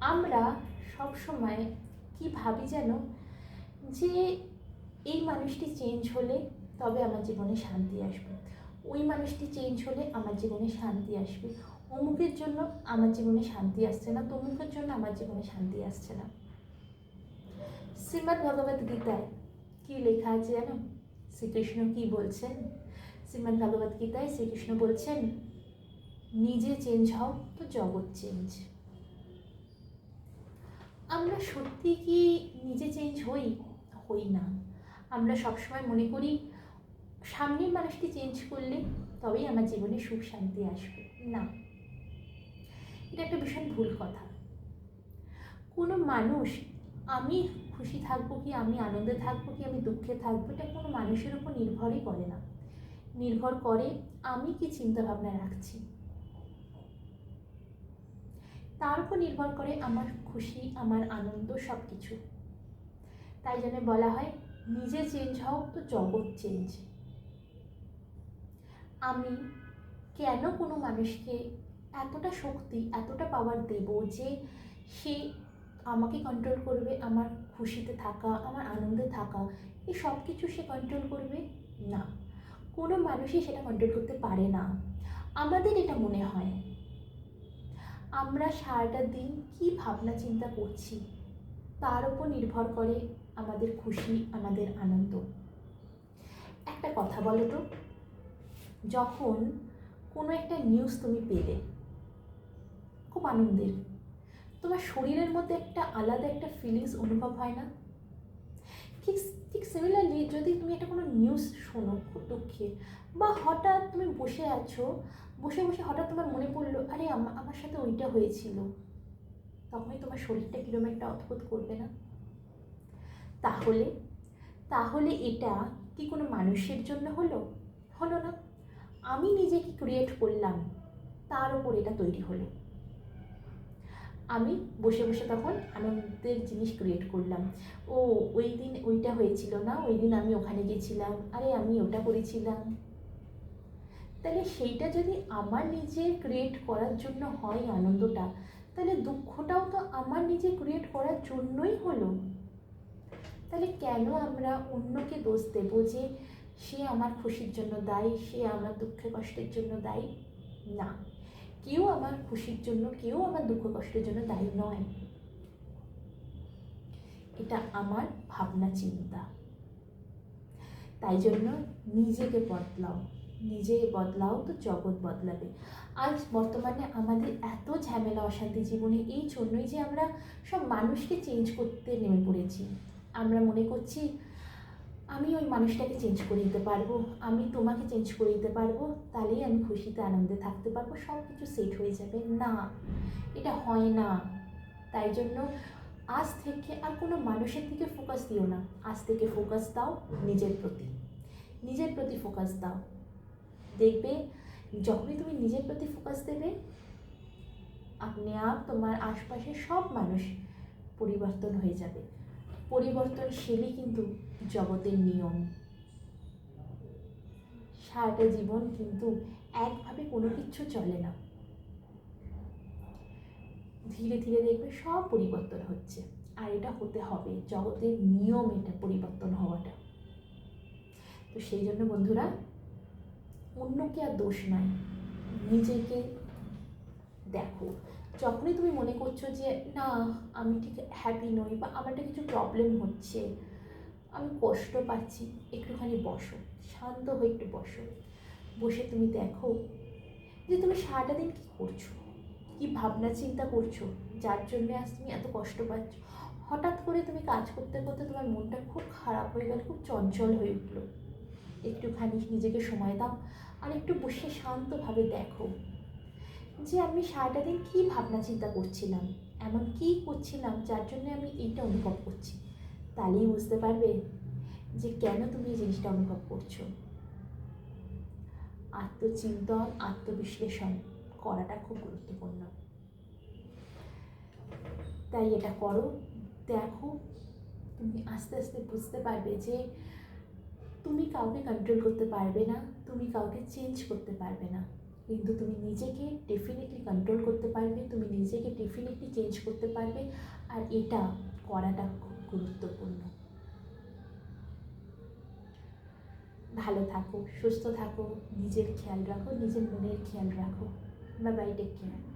আমরা সব সময় কি ভাবি যেন? যে এই মানুষটি চেঞ্জ হলে তবে আমার জীবনে শান্তি আসবে। ওই মানুষটি চেঞ্জ হলে আমার জীবনে শান্তি আসবে। অমুকের জন্য আমার জীবনে শান্তি আসছে না, তমুকের জন্য আমার জীবনে শান্তি আসছে না। শ্রীমদ্ ভগবত গীতায় কি লেখা আছে জানো? শ্রীকৃষ্ণ কি বলছেন? শ্রীমদ্ ভগবত গীতায় শ্রীকৃষ্ণ বলছেন, নিজে চেঞ্জ হও তো জগৎ চেঞ্জ আমরা সত্যি কি নিজে চেঞ্জ হই? হই না। আমরা সবসময় মনে করি, সামনের মানুষটি চেঞ্জ করলে তবেই আমার জীবনে সুখ শান্তি আসবে। না। এটা একটা ভীষণ ভুল কথা। কোনো মানুষ, আমি খুশি থাকব কি, আমি আনন্দে থাকব কি, আমি দুঃখে থাকব, এটা কোনো মানুষের উপর নির্ভরই করে না। নির্ভর করে আমি কি চিন্তা ভাবনা রাখছি। তার উপর নির্ভর করে আমার খুশি, আমার আনন্দ সব কিছু তাই জন্য বলা হয়, নিজে চেঞ্জ হও তো জগৎ চেঞ্জ আমি কেন কোনো মানুষকে এতটা শক্তি, এতটা পাওয়ার দেব যে সে আমাকে কন্ট্রোল করবে আমার খুশিতে থাকা, আমার আনন্দে থাকা? এই সব কিছু সে কন্ট্রোল করবে? না। কোনো মানুষই সেটা কন্ট্রোল করতে পারে না। আমাদের এটা মনে হয়। আমরা সারাটা দিন কি ভাবনা চিন্তা করছি, তার উপর নির্ভর করে আমাদের খুশি, আমাদের আনন্দ। একটা কথা বলো তো, যখন কোনো একটা নিউজ তুমি পেলে, খুব আনন্দের, তোমার শরীরের মধ্যে একটা আলাদা একটা ফিলিংস অনুভব হয় না? ঠিক ঠিক সিমিলারলি যদি তুমি একটা কোনো নিউজ শোনো খুব বা হঠাৎ তুমি বসে আছো, বসে বসে হঠাৎ তোমার মনে পড়ল, আরে, আমা- আমার সাথে ওইটা হয়েছিল। তখনই তোমার শরীরটা কীরকম একটা অদ্ভুত করবে না? তাহলে তাহলে এটা কি কোনো মানুষের জন্য হলো? হলো না। আমি নিজেকে ক্রিয়েট করলাম, তার উপর এটা তৈরি হলো। আমি বসে বসে তখন আনন্দের জিনিস ক্রিয়েট করলাম। ও, ওই দিন ওইটা হয়েছিল না? ওই দিন আমি ওখানে গেছিলাম। আরে, আমি ওটা করেছিলাম। তাহলে সেইটা যদি আমার নিজের ক্রিয়েট করার জন্য হয় আনন্দটা, তাহলে দুঃখটাও তো আমার নিজে ক্রিয়েট করার জন্যই হলো। তাহলে কেন আমরা অন্যকে দোষ দেব যে সে আমার খুশির জন্য দায়ী, সে আমার দুঃখে কষ্টের জন্য দায়ী? না। কেউ আমার খুশির জন্য, কেউ আমার দুঃখ কষ্টের জন্য দায়ী নয়। এটা আমার ভাবনা চিন্তা। তাই জন্য নিজেকে বদলাও। নিজে বদলাও তো জগৎ বদলাবে। আজ বর্তমানে আমাদের এত ঝামেলা, অশান্তি জীবনে এই জন্যই যে আমরা সব মানুষকে চেঞ্জ করতে নেমে পড়েছি। আমরা মনে করছি আমি ওই মানুষটাকে চেঞ্জ করে দিতে পারব, আমি তোমাকে চেঞ্জ করে দিতে পারব, তাহলেই আমি খুশিতে, আনন্দে থাকতে পারব সব কিছু সেট হয়ে যাবে। না, এটা হয় না। তাই জন্য আজ থেকে আর কোনো মানুষের দিকে ফোকাস দিও না। আজ থেকে ফোকাস দাও নিজের প্রতি। নিজের প্রতি ফোকাস দাও। দেখবে, যখনই তুমি নিজের প্রতি ফোকাস দেবে, আপনি আপ তোমার আশপাশের সব মানুষ পরিবর্তন হয়ে যাবে। পরিবর্তনশীলই কিন্তু জগতের নিয়ম। সারাটা জীবন কিন্তু একভাবে কোনো কিছু চলে না। ধীরে ধীরে দেখবে সব পরিবর্তন হচ্ছে। আর এটা হতে হবে, জগতের নিয়ম এটা পরিবর্তন হওয়াটা। তো সেই জন্য বন্ধুরা, অন্যকে আর দোষ নাই। নিজেকে দেখো। যখনই তুমি মনে করছ যে, না, আমি ঠিক হ্যাপি নই বা আমার একটা কিছু প্রবলেম হচ্ছে, আমি কষ্ট পাচ্ছি, একটুখানি বসো, শান্ত হয়ে একটু বসো। বসে তুমি দেখো যে, তুমি সারাটা দিন কী করছ? কী ভাবনা চিন্তা করছ? যার জন্য আজ তুমি এত কষ্ট পাচ্ছ? হঠাৎ করে তুমি কাজ করতে করতে তোমার মনটা খুব খারাপ হয়ে গেল, খুব চঞ্চল হয়ে উঠল। একটুখানি নিজেকে সময় দাও আর একটু বসে শান্তভাবে দেখো। যে আমি সারাটা দিন কী ভাবনা চিন্তা করছিলাম, এমন কী করছিলাম যার জন্য আমি এইটা অনুভব করছি, তাহলেই বুঝতে পারবে যে কেন তুমি এই জিনিসটা অনুভব করছ। আত্মচিন্তন, আত্মবিশ্লেষণ করাটা খুব গুরুত্বপূর্ণ। তাই এটা করো, দেখো, তুমি আস্তে আস্তে বুঝতে পারবে যে তুমি কাউকে কন্ট্রোল করতে পারবে না, তুমি কাউকে চেঞ্জ করতে পারবে না। কিন্তু তুমি নিজেকে ডেফিনেটলি কন্ট্রোল করতে পারবে, তুমি নিজেকে ডেফিনেটলি চেঞ্জ করতে পারবে আর এটা করাটা খুব গুরুত্বপূর্ণ। ভালো থাকো, সুস্থ থাকো, নিজের খেয়াল রাখো, নিজের মনের খেয়াল রাখো। বা বাই টেক কেয়ার